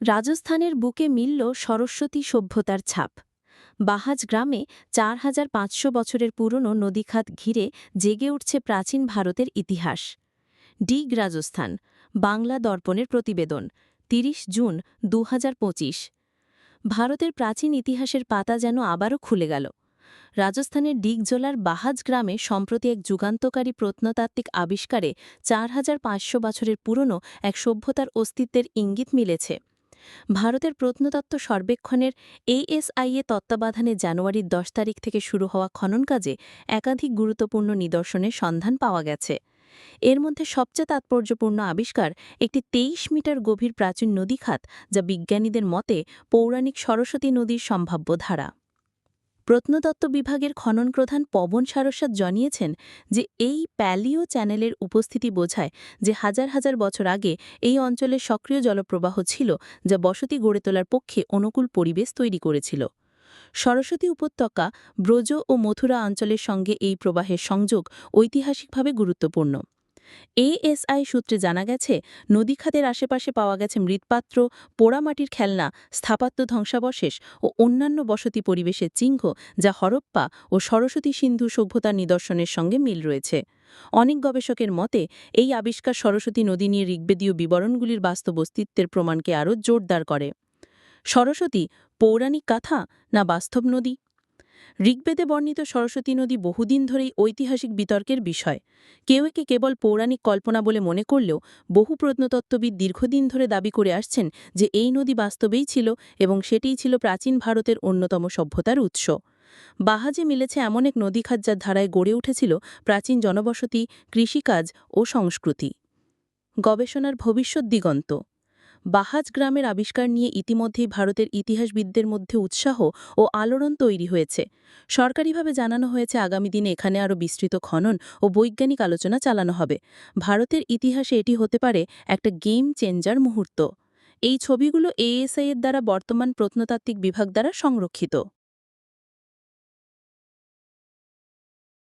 রাজস্থানের বুকে মিলল সরস্বতী সভ্যতার ছাপ। বাহাজ গ্রামে চার হাজার পাঁচশো বছরের পুরনো নদীখাত ঘিরে জেগে উঠছে প্রাচীন ভারতের ইতিহাস। ডিগ রাজস্থান, বাংলা দর্পণের প্রতিবেদন ৩০ জুন দু হাজার পঁচিশ। ভারতের প্রাচীন ইতিহাসের পাতা যেন আবারও খুলে গেল। রাজস্থানের ডিগজোলার বাহাজ গ্রামে সম্প্রতি এক যুগান্তকারী প্রত্নতাত্ত্বিক আবিষ্কারে চার হাজার পাঁচশো বছরের পুরনো এক সভ্যতার অস্তিত্বের ইঙ্গিত মিলেছে। ভারতের প্রত্নতত্ত্ব সর্বেক্ষণের এএসআইএ তত্ত্বাবধানে জানুয়ারির দশ তারিখ থেকে শুরু হওয়া খনন কাজে একাধিক গুরুত্বপূর্ণ নিদর্শনের সন্ধান পাওয়া গেছে। এর মধ্যে সবচেয়ে তাৎপর্যপূর্ণ আবিষ্কার একটি তেইশ মিটার গভীর প্রাচীন নদীখাত যা বিজ্ঞানীদের মতে পৌরাণিক সরস্বতী নদীর সম্ভাব্য ধারা। প্রত্নতত্ত্ব বিভাগের খনন প্রধান পবন সারস্বাদ জানিয়েছেন যে এই প্যালিও চ্যানেলের উপস্থিতি বোঝায় যে হাজার হাজার বছর আগে এই অঞ্চলে সক্রিয় জলপ্রবাহ ছিল, যা বসতি গড়ে তোলার পক্ষে অনুকূল পরিবেশ তৈরি করেছিল। সরস্বতী উপত্যকা ব্রজ ও মথুরা অঞ্চলের সঙ্গে এই প্রবাহের সংযোগ ঐতিহাসিকভাবে গুরুত্বপূর্ণ। এএসআই সূত্রে জানা গেছে, নদীখাতের আশেপাশে পাওয়া গেছে মৃৎপাত্র, পোড়ামাটির খেলনা, স্থাপাত্য ধ্বংসাবশেষ ও অন্যান্য বসতি পরিবেশের চিহ্ন যা হরপ্পা ও সরস্বতী সিন্ধু সভ্যতার নিদর্শনের সঙ্গে মিল রয়েছে। অনেক গবেষকের মতে, এই আবিষ্কার সরস্বতী নদী নিয়ে ঋগ্বেদীয় বিবরণগুলির বাস্তব অস্তিত্বের প্রমাণকে আরও জোরদার করে। সরস্বতী, পৌরাণিক কাথা না বাস্তব নদী? ঋগ্বেদে বর্ণিত সরস্বতী নদী বহুদিন ধরেই ঐতিহাসিক বিতর্কের বিষয়। কেউ একে কেবল পৌরাণিক কল্পনা বলে মনে করলেও বহু প্রত্নতত্ত্ববিদ দীর্ঘদিন ধরে দাবি করে আসছেন যে এই নদী বাস্তবেই ছিল এবং সেটিই ছিল প্রাচীন ভারতের অন্যতম সভ্যতার উৎস। বাহাজে মিলেছে এমন এক নদীখাত যার ধারায় গড়ে উঠেছিল প্রাচীন জনবসতি, কৃষিকাজ ও সংস্কৃতি। গবেষণার ভবিষ্যৎ দিগন্ত বাহাজ গ্রামের আবিষ্কার নিয়ে ইতিমধ্যেই ভারতের ইতিহাসবিদদের মধ্যে উৎসাহ ও আলোড়ন তৈরি হয়েছে। সরকারিভাবে জানানো হয়েছে, আগামী দিনে এখানে আরও বিস্তৃত খনন ও বৈজ্ঞানিক আলোচনা চালানো হবে। ভারতের ইতিহাসে এটি হতে পারে একটা গেম চেঞ্জার মুহূর্ত। এই ছবিগুলো এএসআইয়ের দ্বারা বর্তমান প্রত্নতাত্ত্বিক বিভাগ দ্বারা সংরক্ষিত।